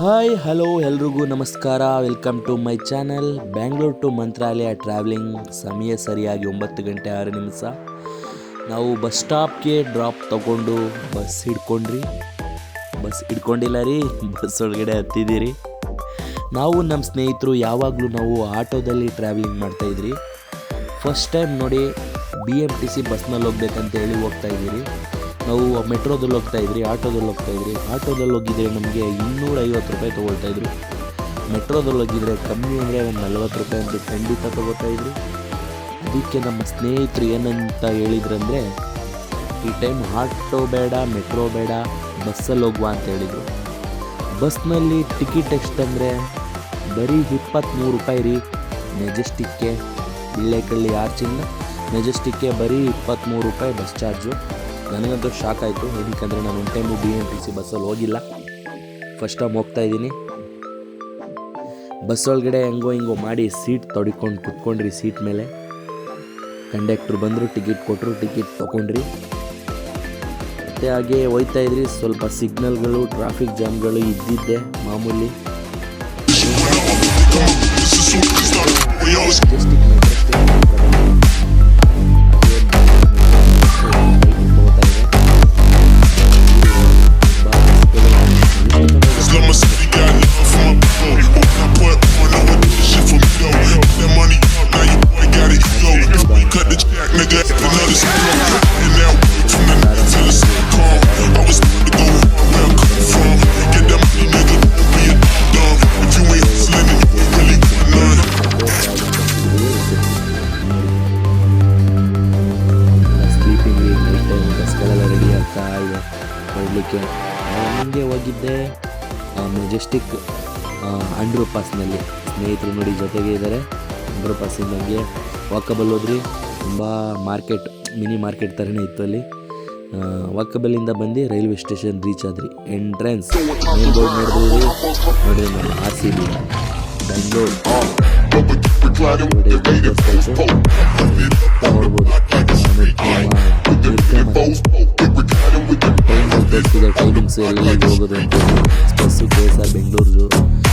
Hi, hello, ಎಲ್ರಿಗೂ ನಮಸ್ಕಾರ. Welcome to my channel, Bangalore to Mantralaya travelling. ಸಮಯ ಸರಿಯಾಗಿ ಒಂಬತ್ತು ಗಂಟೆ ಆರು ನಿಮಿಷ. ನಾವು ಬಸ್ ಸ್ಟಾಪ್ಗೆ ಡ್ರಾಪ್ ತಗೊಂಡು ಬಸ್ ಹಿಡ್ಕೊಂಡ್ರಿ. ಬಸ್ ಹಿಡ್ಕೊಂಡಿಲ್ಲ ರೀ, ಬಸ್ ಒಳಗಡೆ ಹತ್ತಿದ್ದೀರಿ. ನಾವು ನಮ್ಮ ಸ್ನೇಹಿತರು ಯಾವಾಗಲೂ ನಾವು ಆಟೋದಲ್ಲಿ ಟ್ರಾವೆಲಿಂಗ್ ಮಾಡ್ತಾಯಿದ್ರಿ ಫಸ್ಟ್ ಟೈಮ್ ನೋಡಿ ಬಿ ಎಂ ಟಿ ಸಿ ಬಸ್ನಲ್ಲಿ ಹೋಗ್ಬೇಕಂತ ಹೇಳಿ ಹೋಗ್ತಾ ಇದ್ದೀರಿ. ನಾವು ಮೆಟ್ರೋದಲ್ಲಿ ಹೋಗ್ತಾ ಇದ್ರಿ, ಆಟೋದಲ್ಲಿ ಹೋಗ್ತಾ ಇದ್ರಿ, ಆಟೋದಲ್ಲಿ ಹೋಗಿದ್ರೆ ನಮಗೆ ಇನ್ನೂರ ಐವತ್ತು ರೂಪಾಯಿ ತೊಗೊಳ್ತಾ ಇದ್ರು. ಮೆಟ್ರೋದಲ್ಲಿ ಹೋಗಿದ್ರೆ ಕಮ್ಮಿ ಅಂದರೆ ಒಂದು ನಲ್ವತ್ತು ರೂಪಾಯಿ ಅಂತ ಖಂಡಿತ ತೊಗೋತಾ ಇದ್ರು. ಅದಕ್ಕೆ ನಮ್ಮ ಸ್ನೇಹಿತರು ಏನಂತ ಹೇಳಿದ್ರಂದರೆ ಈ ಟೈಮ್ ಆಟೋ ಬೇಡ, ಮೆಟ್ರೋ ಬೇಡ, ಬಸ್ಸಲ್ಲಿ ಹೋಗುವ ಅಂತ ಹೇಳಿದರು. ಬಸ್ನಲ್ಲಿ ಟಿಕೆಟ್ ಎಷ್ಟಂದರೆ, ಬರೀ ಇಪ್ಪತ್ತ್ಮೂರು ರೂಪಾಯಿ ರೀ ಮೆಜೆಸ್ಟಿಕ್ಗೆ ಬಿಳ್ಳೆಕಳ್ಳಿ ಆರ್ಚಿಂದ ಮೆಜೆಸ್ಟಿಕ್ಗೆ ಬರೀ ಇಪ್ಪತ್ತ್ಮೂರು ರೂಪಾಯಿ ಬಸ್ ಚಾರ್ಜು. ನನಗಂತೂ ಶಾಕ್ ಆಯಿತು. ಏನಕ್ಕಂದರೆ ನಾನು one time B M T C ಬಸ್ಸಲ್ಲಿ ಹೋಗಿಲ್ಲ. ಫಸ್ಟ್ ಟೈಮ್ ಹೋಗ್ತಾ ಇದ್ದೀನಿ. ಬಸ್ ಒಳಗಡೆ ಹೆಂಗೋ ಹಿಂಗೋ ಮಾಡಿ ಸೀಟ್ ತೊಡಿಕೊಂಡು ಕುತ್ಕೊಂಡ್ರಿ ಸೀಟ್ ಮೇಲೆ. ಕಂಡಕ್ಟ್ರು ಬಂದರು ಟಿಕೆಟ್ ಕೊಟ್ಟರು ಟಿಕೆಟ್ ತೊಗೊಂಡ್ರಿ ಮತ್ತು ಹಾಗೆ ಹೋಯ್ತಾ ಇದ್ರಿ. ಸ್ವಲ್ಪ ಸಿಗ್ನಲ್ಗಳು ಟ್ರಾಫಿಕ್ ಜಾಮ್ಗಳು ಇದ್ದಿದ್ದೆ ಮಾಮೂಲಿ. ಹೊರಡಲಿಕ್ಕೆ ಹಂಗೆ ಹೋಗಿದ್ದೆ ಮೆಜೆಸ್ಟಿಕ್ ಅಂಡ್ರೂ ಪಾಸ್ನಲ್ಲಿ ಸ್ನೇಹಿತರು ನೋಡಿ ಜೊತೆಗೆ ಇದ್ದಾರೆ. ಅಂಡ್ರೂ ಪಾಸಿಂದ ಹಂಗೆ ವಾಕಬಲ್ ಹೋದ್ರಿ. ತುಂಬ ಮಾರ್ಕೆಟ್ ಮಿನಿ ಮಾರ್ಕೆಟ್ ಥರನೇ ಇತ್ತು ಅಲ್ಲಿ. ವಾಕಬಲ್ಲಿಂದ ಬಂದು ರೈಲ್ವೆ ಸ್ಟೇಷನ್ ರೀಚ್ ಆದ್ರಿ. ಎಂಟ್ರೆನ್ಸ್ ಮೇನ್ ಬೋರ್ಡ್ ನೋಡಿದ್ರಿ ನೋಡಿ R C B Bengaluru se lo logro Despacio que es